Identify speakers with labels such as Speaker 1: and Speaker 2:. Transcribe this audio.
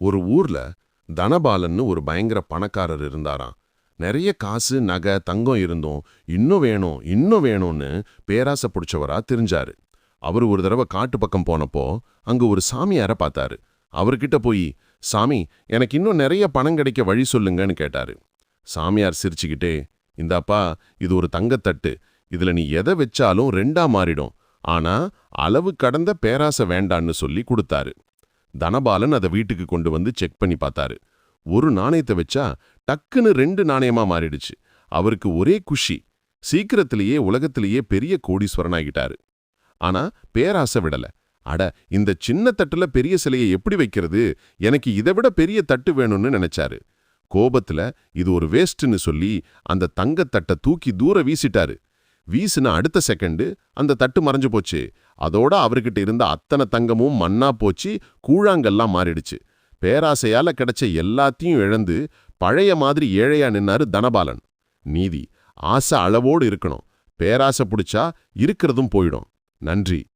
Speaker 1: ஒரு ஊர்ல தனபாலன்னு ஒரு பயங்கர பணக்காரர் இருந்தாராம். நிறைய காசு நகை தங்கம் இருந்தும் இன்னும் வேணும் இன்னும் வேணும்னு பேராசை பிடிச்சவரா தெரிஞ்சாரு. அவர் ஒரு தடவை காட்டு பக்கம் போனப்போ அங்க ஒரு சாமியார பார்த்தாரு. அவர்கிட்ட போய் சாமி எனக்கு இன்னும் நிறைய பணம் கிடைக்க வழி சொல்லுங்கன்னு கேட்டாரு. சாமியார் சிரிச்சுக்கிட்டே இந்தாப்பா இது ஒரு தங்கத்தட்டு. இதுல நீ எதை வச்சாலும் ரெண்டா மாறிடும். ஆனா அளவு கடந்த பேராசை வேண்டான்னு சொல்லி கொடுத்தாரு. தனபாலன் அதை வீட்டுக்கு கொண்டு வந்து செக் பண்ணி பார்த்தாரு. ஒரு நாணயத்தை வச்சா டக்குன்னு ரெண்டு நாணயமா மாறிடுச்சு. அவருக்கு ஒரே குஷி சீக்கிரத்திலேயே உலகத்திலேயே பெரிய கோடீஸ்வரனாகிட்டாரு ஆனா பேராசை விடல. அட இந்த சின்ன தட்டுல பெரிய சிலையை எப்படி வைக்கிறது? எனக்கு இதை விட பெரிய தட்டு வேணும்னு நினைச்சாரு. கோபத்துல இது ஒரு வேஸ்ட்னு சொல்லி அந்த தங்கத்தட்டை தூக்கி தூர வீசிட்டாரு. வீசுன அடுத்த செகண்டு அந்த தட்டு மறைஞ்சு போச்சு. அதோட அவர்கிட்ட இருந்த அத்தனை தங்கமும் மண்ணா போச்சு கூழாங்கல்லாம் மாறிடுச்சு. பேராசையால கிடைச்ச எல்லாத்தையும் இழந்து பழைய மாதிரி ஏழையா நின்னாரு தனபாலன். நீதி ஆசை அளவோடு இருக்கணும். பேராசை பிடிச்சா இருக்கிறதும் போயிடும். நன்றி.